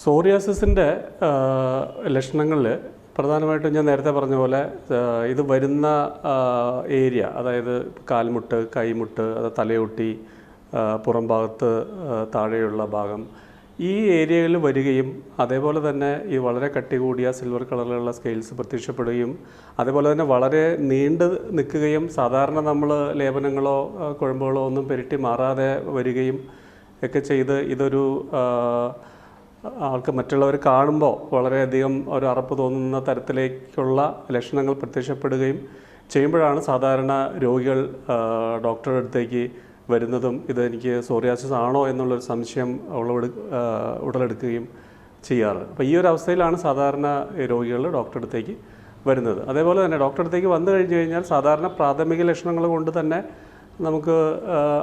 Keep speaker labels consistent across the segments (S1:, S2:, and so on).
S1: സോറിയാസിസിന്റെ ലക്ഷണങ്ങളിൽ പ്രധാനമായിട്ടും ഞാൻ നേരത്തെ പറഞ്ഞ പോലെ ഇത് വരുന്ന ഏരിയ അതായത് കാൽമുട്ട് കൈമുട്ട് അത് തലയൊട്ടി പുറം ഭാഗത്ത് താഴെയുള്ള ഭാഗം ഈ ഏരിയകളിൽ വരികയും അതേപോലെ തന്നെ ഈ വളരെ കട്ടി കൂടിയ സിൽവർ കളറിലുള്ള സ്കെയിൽസ് പ്രത്യക്ഷപ്പെടുകയും അതേപോലെ തന്നെ വളരെ നീണ്ട് നിൽക്കുകയും സാധാരണ നമ്മൾ ലേപനങ്ങളോ കുഴമ്പുകളോ ഒന്നും പെരുട്ടി മാറാതെ വരികയും ഒക്കെ ചെയ്ത് ഇതൊരു ആൾക്ക് മറ്റുള്ളവർ കാണുമ്പോൾ വളരെയധികം ഒരു അറപ്പ് തോന്നുന്ന തരത്തിലേക്കുള്ള ലക്ഷണങ്ങൾ പ്രത്യക്ഷപ്പെടുകയും ചെയ്യുമ്പോഴാണ് സാധാരണ രോഗികൾ ഡോക്ടറുടെ അടുത്തേക്ക് വരുന്നതും ഇത് എനിക്ക് സോറിയാസിസ് ആണോ എന്നുള്ളൊരു സംശയം ഉളവെടു ഉടലെടുക്കുകയും ചെയ്യാറ്. അപ്പോൾ ഈ ഒരു അവസ്ഥയിലാണ് സാധാരണ രോഗികൾ ഡോക്ടറുടെ അടുത്തേക്ക് വരുന്നത്. അതേപോലെ തന്നെ ഡോക്ടറുടെ അടുത്തേക്ക് വന്നു കഴിഞ്ഞ് കഴിഞ്ഞാൽ സാധാരണ പ്രാഥമിക ലക്ഷണങ്ങൾ കൊണ്ട് തന്നെ നമുക്ക്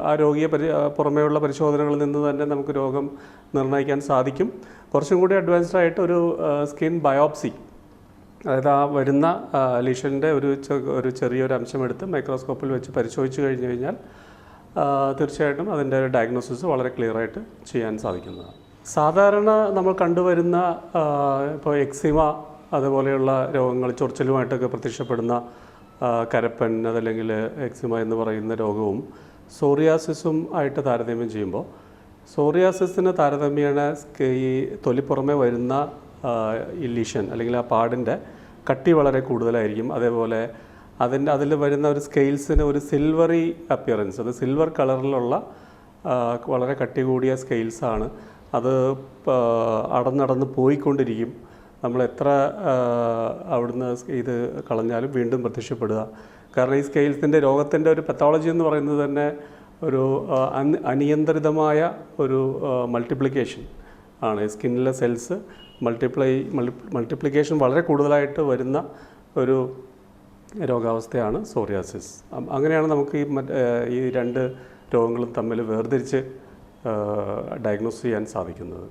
S1: ആ, രോഗിയെ പരി പുറമേയുള്ള പരിശോധനകളിൽ നിന്ന് തന്നെ നമുക്ക് രോഗം നിർണയിക്കാൻ സാധിക്കും. കുറച്ചും കൂടി അഡ്വാൻസ്ഡ് ആയിട്ട് ഒരു സ്കിൻ ബയോപ്സി അതായത് ആ വരുന്ന ലീഷന്റെ ഒരു ഒരു ചെറിയൊരു അംശം എടുത്ത് മൈക്രോസ്കോപ്പിൽ വെച്ച് പരിശോധിച്ച് കഴിഞ്ഞു കഴിഞ്ഞാൽ തീർച്ചയായിട്ടും അതിന്റെ ഒരു ഡയഗ്നോസിസ് വളരെ ക്ലിയർ ആയിട്ട് ചെയ്യാൻ സാധിക്കുന്നതാണ്. സാധാരണ നമ്മൾ കണ്ടുവരുന്ന ഇപ്പോൾ എക്സിമ അതുപോലെയുള്ള രോഗങ്ങൾ ചൊറിച്ചിലുമായിട്ടൊക്കെ പ്രത്യക്ഷപ്പെടുന്ന കരപ്പൻ അതല്ലെങ്കിൽ എക്സിമ എന്ന് പറയുന്ന രോഗവും സോറിയാസിസും ആയിട്ട് താരതമ്യം ചെയ്യുമ്പോൾ സോറിയാസിസിന് താരതമ്യേണ ഈ തൊലിപ്പുറമെ വരുന്ന ഇല്ലീഷൻ അല്ലെങ്കിൽ ആ പാടിന്റെ കട്ടി വളരെ കൂടുതലായിരിക്കും. അതേപോലെ അതിന്റെ അതിൽ വരുന്ന ഒരു സ്കെയിൽസിന് ഒരു സിൽവറി അപ്പിയറൻസ് അത് സിൽവർ കളറിലുള്ള വളരെ കട്ടി കൂടിയ സ്കെയിൽസാണ്. അത് അടന്നടന്ന് പോയിക്കൊണ്ടിരിക്കും. നമ്മൾ എത്ര അവിടുന്ന് ഇത് കളഞ്ഞാലും വീണ്ടും പ്രത്യക്ഷപ്പെടുക. കാരണം ഈ സ്കെയിൽസിന്റെ രോഗത്തിന്റെ ഒരു പത്തോളജി എന്ന് പറയുന്നത് തന്നെ ഒരു അനിയന്ത്രിതമായ ഒരു മൾട്ടിപ്ലിക്കേഷൻ ആണ്. സ്കിന്നിലെ സെൽസ് മൾട്ടിപ്ലൈ മൾട്ടിപ്ലിക്കേഷൻ വളരെ കൂടുതലായിട്ട് വരുന്ന ഒരു രോഗാവസ്ഥയാണ് സോറിയാസിസ് അങ്ങനെയാണ് നമുക്ക് ഈ ഈ രണ്ട് രോഗങ്ങളും തമ്മിൽ വേർതിരിച്ച് ഡയഗ്നോസ് ചെയ്യാൻ സാധിക്കുന്നത്.